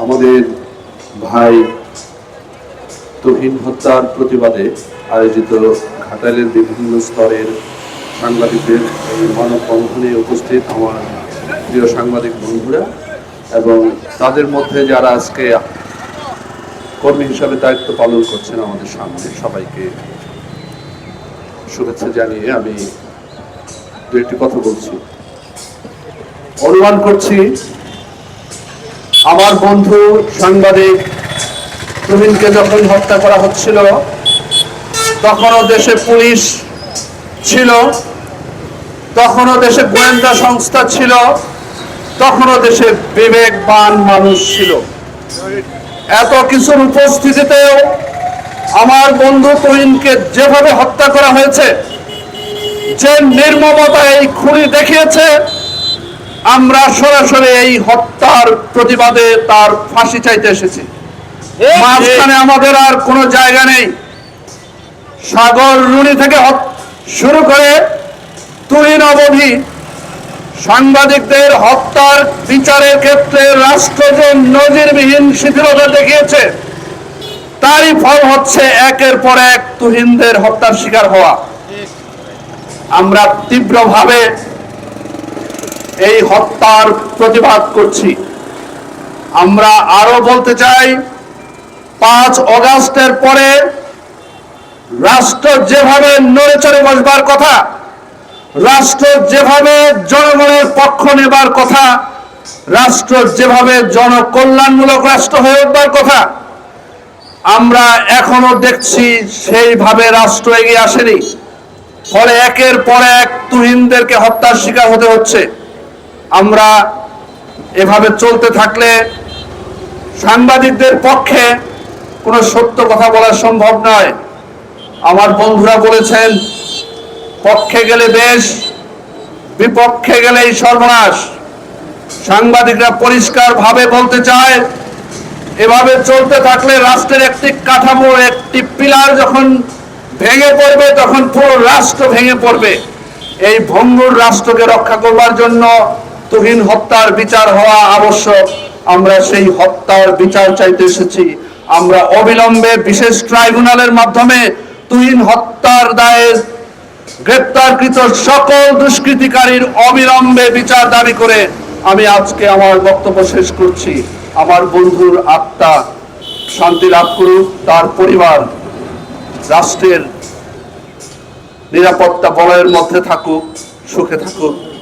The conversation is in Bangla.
আমাদের ভাই তহিন হত্যার প্রতিবাদে আয়োজিত ঘাটালের বিভিন্ন স্তরের সাংবাদিকদের এই মানববন্ধনে উপস্থিত আমার প্রিয় সাংবাদিক বন্ধুরা এবং তাদের মধ্যে যারা আজকে কর্মী হিসাবে দায়িত্ব পালন করছেন আমাদের সামনে সবাইকে শুভেচ্ছা জানিয়ে আমি দু একটি কথা বলছি। অনুমান করছি আমার বন্ধু সাংবাদিক তুহিনকে যখন হত্যা করা হচ্ছিল, তখনও দেশে পুলিশ ছিল, তখনও দেশে গোয়েন্দা সংস্থা ছিল, তখনও দেশে বিবেকবান মানুষ ছিল। এত কিছুর উপস্থিতিতেও আমার বন্ধু তুহিনকে যেভাবে হত্যা করা হয়েছে, যে নির্মমতা এই খুনি দেখিয়েছে আমরা সরাসরি এই হত্যার প্রতিবাদে তার ফাঁসি চাইতে এসেছি। মাঝখানে আমাদের আর কোনো জায়গা নেই। সাগর রুনি থেকে শুরু করে তুহিন অবধি সাংবাদিকদের হত্যার বিচারের ক্ষেত্রে রাষ্ট্র যে নজিরবিহীন শিথিলতা দেখিয়েছে তারই ফল হচ্ছে একের পর এক তুহিনদের হত্যার শিকার হওয়া। আমরা তীব্রভাবে এই হত্যার প্রতিবাদ করছি। আমরা আরও বলতে চাই, পাঁচ অগাস্টের পরে রাষ্ট্র যেভাবে নড়ে চড়ে বসবার কথা, রাষ্ট্র যেভাবে জনগণের পক্ষ নেবার কথা, রাষ্ট্র যেভাবে জনকল্যাণমূলক রাষ্ট্র হয়ে উঠবার কথা, আমরা এখনও দেখছি সেইভাবে রাষ্ট্র এগিয়ে আসেনি। ফলে একের পর এক তুহিনদেরকে হত্যার শিকার হতে হচ্ছে। আমরা এভাবে চলতে থাকলে সাংবাদিকদের পক্ষে কোনো সত্য কথা বলা সম্ভব নয়। আমার বন্ধুরা বলেছেন, পক্ষে গেলে বেশ, বিপক্ষে গেলেই সর্বনাশ। সাংবাদিকরা পরিষ্কার ভাবে বলতে চায়, এভাবে চলতে থাকলে রাষ্ট্রের একটি কাঠামো, একটি পিলার যখন ভেঙে পড়বে, তখন পুরো রাষ্ট্র ভেঙে পড়বে। এই ভঙ্গুর রাষ্ট্রকে রক্ষা করবার জন্য তুহিন হত্যার বিচার হওয়া আবশ্যক। আমরা সেই হত্যার বিচার চাইতে এসেছি। আমরা অবিলম্বে বিশেষ ট্রাইব্যুনালের মাধ্যমে তুহিন হত্যার দায়ে গ্রেপ্তারকৃত সকল দুষ্কৃতিকারীর অবিলম্বে বিচার দাবি করে আমি আজকে আমার বক্তব্য শেষ করছি। আমার বন্ধুর আত্মা শান্তি লাভ করুক, তার পরিবার রাষ্ট্রের নিরাপত্তা বলয়ের মধ্যে থাকুক, সুখে থাকুক।